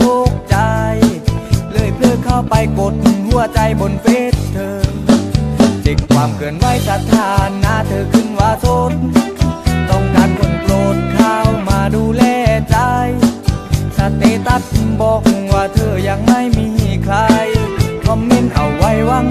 ทุกใจ เลยเพลิดเข้าไปกดหัวใจบนเฟซเธอ จิกความเกินไว้สถานาเธอขึ้นว่าทนต้องการคนโปรดเข้ามาดูแลใจ สเตตัสบอกว่าเธอยังไม่มีใคร คอมเมนต์เอาไว้ว่าง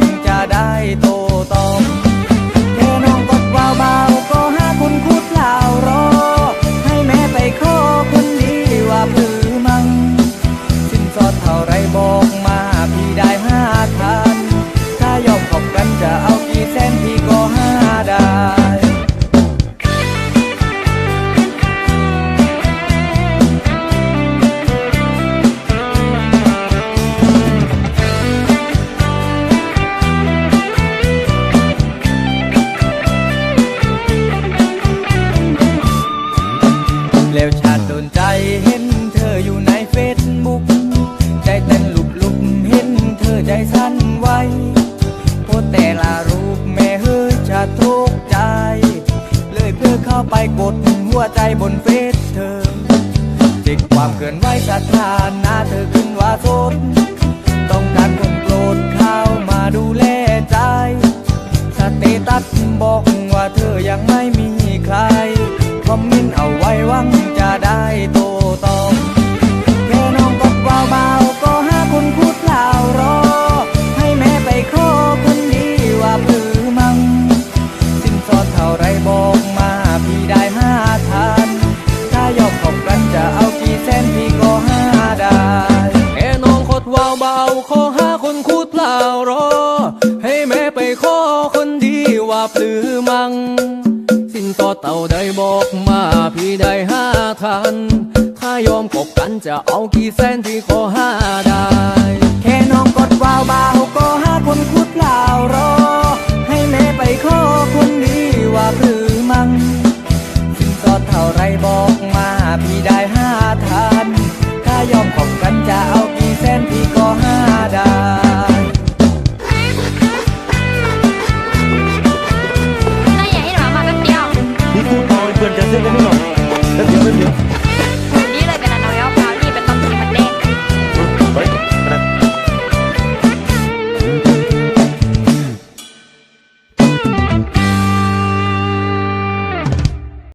ทุกข์ใจ เลยเพื่อเข้าไปกดหัวใจบนเฟซเธอจิกความเกินไหวสถานะเธอขึ้นว่าโสดต้องการคนโปรดเข้ามาดูแลใจ สเตตัสบอกว่าเธอยังไม่ ขอหาคนคูดเปล่ารอ ให้แม่ไปขอคนดีว่าปลือมัง สิ้นต่อเต่าได้บอกมาพี่ได้ห้าทัน ถ้ายอมกบกันจะเอากี่แสนพี่ขอห้าได้ แค่น้องกดวาวเบาก็หาคนคุดเปล่ารอ ให้แม่ไปขอคนดีว่าปลือมัง สินสอเท่าไรบอกมาพี่ได้ห้าทัน